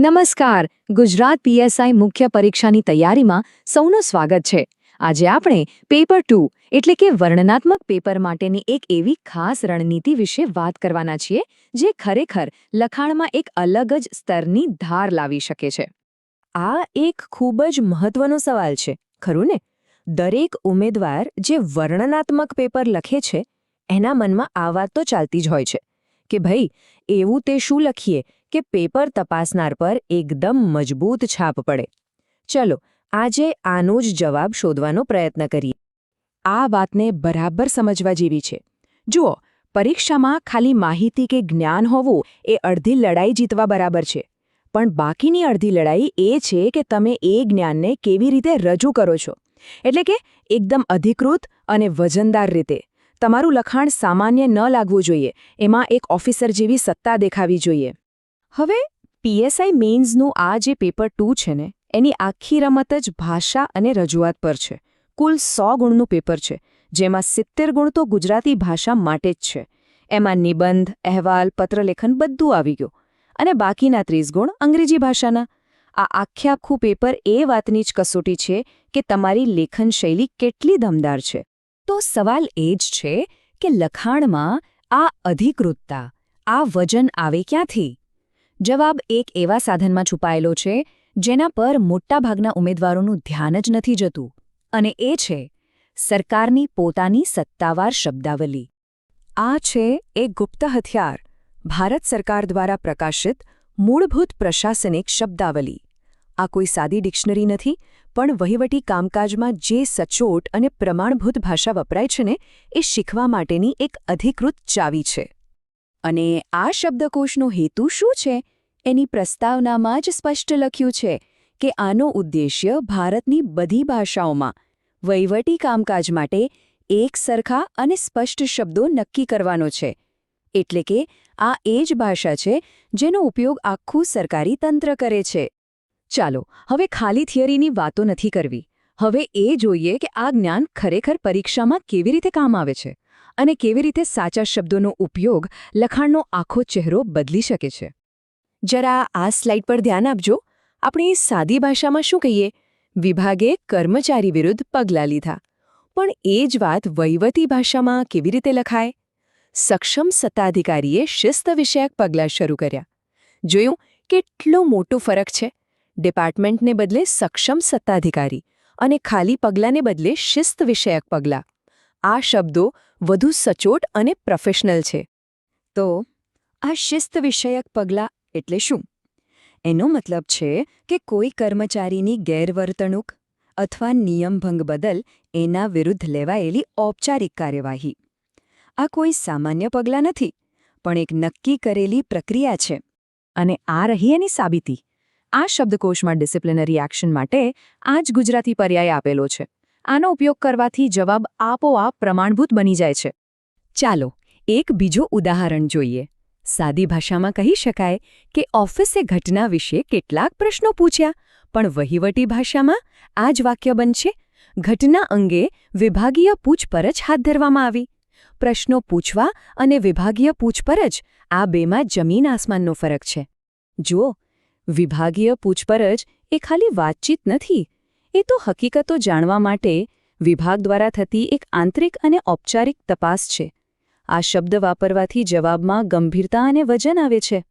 નમસ્કાર. ગુજરાત પીએસઆઈ મુખ્ય પરીક્ષાની તૈયારીમાં સૌનું સ્વાગત છે. આજે આપણે પેપર ટુ, એટલે કે વર્ણનાત્મક પેપર માટેની એક એવી ખાસ રણનીતિ વિશે વાત કરવાના છીએ, જે ખરેખર લખાણમાં એક અલગ જ સ્તરની ધાર લાવી શકે છે. આ એક ખૂબ જ મહત્વનો સવાલ છે, ખરું ને? દરેક ઉમેદવાર જે વર્ણનાત્મક પેપર લખે છે, એના મનમાં આ વાત તો ચાલતી જ હોય છે, કે ભાઈ, એવું તે શું લખીએ? કે પેપર તપાસનાર પર એકદમ મજબૂત છાપ પડે. ચલો, આજે આનો જ જવાબ શોધવાનો પ્રયત્ન કરીએ. આ વાતને બરાબર સમજવા જેવી છે. જુઓ, પરીક્ષામાં ખાલી માહિતી કે જ્ઞાન હોવું એ અડધી લડાઈ જીતવા બરાબર છે. પણ બાકીની અડધી લડાઈ એ છે કે તમે એ જ્ઞાનને કેવી રીતે રજૂ કરો છો. એટલે કે એકદમ અધિકૃત અને વજનદાર રીતે. તમારું લખાણ સામાન્ય ન લાગવું જોઈએ. એમાં એક ઓફિસર જેવી સત્તા દેખાવી જોઈએ. હવે પીએસઆઈ મેઇન્સનું આ જે પેપર ટુ છે ને, એની આખી રમત જ ભાષા અને રજૂઆત પર છે. કુલ સો ગુણનું પેપર છે, જેમાં સિત્તેર ગુણ તો ગુજરાતી ભાષા માટે જ છે. એમાં નિબંધ, અહેવાલ, પત્રલેખન બધું આવી ગયું. અને બાકીના ત્રીસ ગુણ અંગ્રેજી ભાષાના. આ આખે પેપર એ વાતની જ કસોટી છે કે તમારી લેખન શૈલી કેટલી દમદાર છે. તો સવાલ એ જ છે કે લખાણમાં આ અધિકૃતતા, આ વજન આવે ક્યાંથી? જવાબ એક એવા સાધનમાં છુપાયેલો છે, જેના પર મોટાભાગના ઉમેદવારોનું ધ્યાન જ નથી જતું, અને એ છે, સરકારની પોતાની સત્તાવાર શબ્દાવલી. આ છે એક ગુપ્ત હથિયાર, ભારત સરકાર દ્વારા પ્રકાશિત મૂળભૂત પ્રશાસનિક શબ્દાવલી. આ કોઈ સાદી ડિક્શનરી નથી, પણ વહીવટી કામકાજમાં જે સચોટ અને પ્રમાણભૂત ભાષા વપરાય છે ને, એ શીખવા માટેની એક અધિકૃત ચાવી છે. અને આ શબ્દકોશનો હેતુ શું છે? એની પ્રસ્તાવનામાં જ સ્પષ્ટ લખ્યું છે કે આનો ઉદ્દેશ્ય ભારતની બધી ભાષાઓમાં વહીવટી કામકાજ માટે એક સરખા અને સ્પષ્ટ શબ્દો નક્કી કરવાનો છે. એટલે કે આ એ જ ભાષા છે જેનો ઉપયોગ આખું સરકારી તંત્ર કરે છે. ચાલો, હવે ખાલી થિયરીની વાતો નથી કરવી. હવે એ જોઈએ કે આ જ્ઞાન ખરેખર પરીક્ષામાં કેવી રીતે કામ આવે છે અને કેવી રીતે સાચા શબ્દોનો ઉપયોગ લખાણનો આખો ચહેરો બદલી શકે છે. જરા આ સ્લાઇડ પર ધ્યાન આપજો. આપણે સાદી ભાષામાં શું કહીએ? વિભાગે કર્મચારી વિરુદ્ધ પગલાં લીધા. પણ એ જ વાત વહીવટી ભાષામાં કેવી રીતે લખાય? સક્ષમ સત્તાધિકારીએ શિસ્ત વિષયક પગલાં શરૂ કર્યા. જોયું? કેટલો મોટો ફરક છે. ડિપાર્ટમેન્ટને બદલે સક્ષમ સત્તાધિકારી અને ખાલી પગલાંને બદલે શિસ્ત વિષયક પગલાં. આ શબ્દો વધુ સચોટ અને પ્રોફેશનલ છે. તો, આ શિસ્ત વિષયક પગલાં એટલે શું? એનો મતલબ છે કે કોઈ કર્મચારીની ગેરવર્તણૂક અથવા નિયમભંગ બદલ એના વિરુદ્ધ લેવાયેલી ઔપચારિક કાર્યવાહી. આ કોઈ સામાન્ય પગલાં નથી, પણ એક નક્કી કરેલી પ્રક્રિયા છે. અને આ રહી એની સાબિતી. આ શબ્દકોશમાં ડિસિપ્લિનરી એક્શન માટે આ જ ગુજરાતી પર્યાય આપેલો છે. આનો ઉપયોગ કરવાથી જવાબ આપોઆપ પ્રમાણભૂત બની જાય છે. ચાલો એક બીજું ઉદાહરણ જોઈએ. સાદી ભાષામાં કહી શકાય કે ઓફિસે ઘટના વિશે કેટલાક પ્રશ્નો પૂછ્યા, પણ વહીવટી ભાષામાં આ જ વાક્ય બનશે. ઘટના અંગે વિભાગીય પૂછપરછ હાથ ધરવામાં આવી. પ્રશ્નો પૂછવા અને વિભાગીય પૂછપરછ આ બેમાં જમીન આસમાનનો ફરક છે. જુઓ, વિભાગીય પૂછપરછ એ ખાલી વાતચીત નથી, એ તો હકીકતો જાણવા માટે વિભાગ દ્વારા થતી એક આંતરિક અને ઔપચારિક તપાસ છે. આ શબ્દ વાપરવાથી જવાબમાં ગંભીરતા અને વજન આવે છે.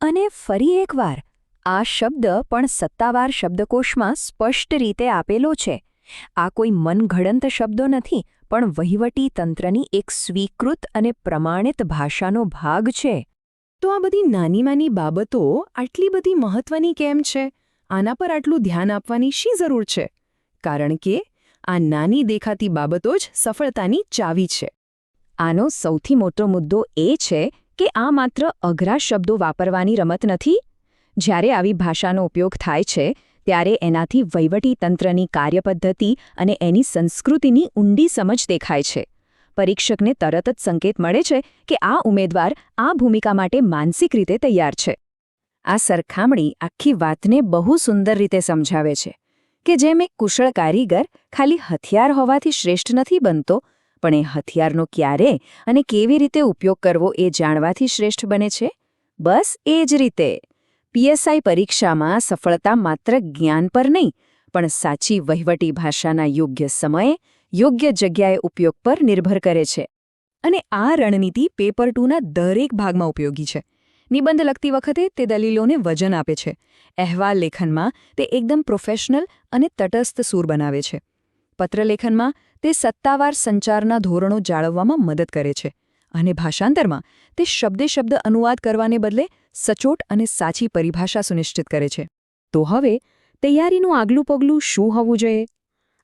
અને ફરી એકવાર, આ શબ્દ પણ સત્તાવાર શબ્દકોશમાં સ્પષ્ટ રીતે આપેલો છે. આ કોઈ મનઘડંત શબ્દો નથી, પણ વહીવટી તંત્રની એક સ્વીકૃત અને પ્રમાણિત ભાષાનો ભાગ છે. તો આ બધી નાની નાની બાબતો આટલી બધી મહત્વની કેમ છે? આના પર આટલું ધ્યાન આપવાની શી જરૂર છે? કારણ કે આ નાની દેખાતી બાબતો જ સફળતાની ચાવી છે. આનો સૌથી મોટો મુદ્દો એ છે કે આ માત્ર અઘરા શબ્દો વાપરવાની રમત નથી. જ્યારે આવી ભાષાનો ઉપયોગ થાય છે, ત્યારે એનાથી વહીવટી તંત્રની કાર્યપદ્ધતિ અને એની સંસ્કૃતિની ઊંડી સમજ દેખાય છે. પરીક્ષકને તરત જ સંકેત મળે છે કે આ ઉમેદવાર આ ભૂમિકા માટે માનસિક રીતે તૈયાર છે. આ સરખામણી આખી વાતને બહુ સુંદર રીતે સમજાવે છે કે જેમ એક કુશળ કારીગર ખાલી હથિયાર હોવાથી શ્રેષ્ઠ નથી બનતો પણ એ હથિયારનો ક્યારે અને કેવી રીતે ઉપયોગ કરવો એ જાણવાથી શ્રેષ્ઠ બને છે? બસ એ જ રીતે. પીએસઆઈ પરીક્ષામાં સફળતા માત્ર જ્ઞાન પર નહીં, પણ સાચી વહીવટી ભાષાના યોગ્ય સમયે, યોગ્ય જગ્યાએ ઉપયોગ પર નિર્ભર કરે છે. અને આ રણનીતિ પેપર ટુના દરેક ભાગમાં ઉપયોગી છે. નિબંધ લખતી વખતે તે દલીલોને વજન આપે છે. અહેવાલ લેખનમાં તે એકદમ પ્રોફેશનલ અને તટસ્થ સૂર બનાવે છે. પત્રલેખનમાં તે સત્તાવાર સંચારના ધોરણો જાળવવામાં મદદ કરે છે અને ભાષાંતરમાં તે શબ્દે શબ્દ અનુવાદ કરવાને બદલે સચોટ અને સાચી પરિભાષા સુનિશ્ચિત કરે છે. તો હવે તૈયારીનું આગલું પગલું શું હોવું જોઈએ?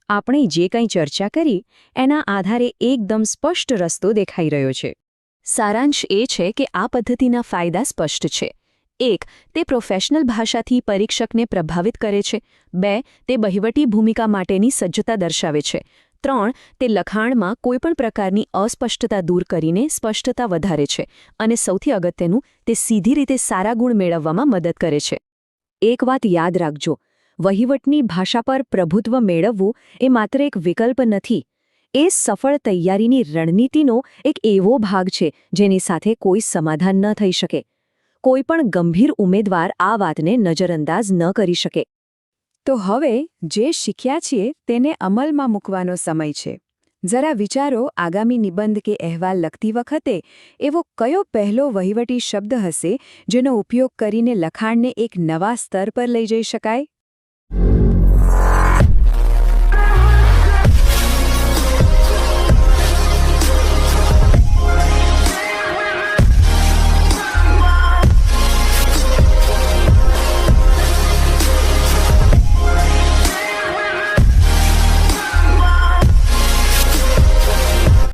આપણે જે કંઈ ચર્ચા કરી, એના આધારે એકદમ સ્પષ્ટ રસ્તો દેખાઈ રહ્યો છે. સારાંશ એ છે કે આ પદ્ધતિના ફાયદા સ્પષ્ટ છે. એક, તે પ્રોફેશનલ ભાષાથી પરીક્ષકને પ્રભાવિત કરે છે. બે, તે વહીવટી ભૂમિકા માટેની સજ્જતા દર્શાવે છે. ત્રણ, તે લખાણમાં કોઈપણ પ્રકારની અસ્પષ્ટતા દૂર કરીને સ્પષ્ટતા વધારે છે અને સૌથી અગત્યનું, તે સીધી રીતે સારા ગુણ મેળવવામાં મદદ કરે છે. એક વાત યાદ રાખજો, વહીવટની ભાષા પર પ્રભુત્વ મેળવવું એ માત્ર એક વિકલ્પ નથી, એ સફળ તૈયારીની રણનીતિનો એક એવો ભાગ છે જેની સાથે કોઈ સમાધાન ન થઈ શકે. કોઈ પણ ગંભીર ઉમેદવાર આ વાતને નજરઅંદાજ ન કરી શકે. તો હવે જે શીખ્યા છીએ તેને અમલમાં મૂકવાનો સમય છે. જરા વિચારો આગામી નિબંધ કે અહેવાલ લખતી વખતે એવો કયો પહેલો વહીવટી શબ્દ હશે જેનો ઉપયોગ કરીને લખાણને એક નવા સ્તર પર લઈ જઈ શકાય?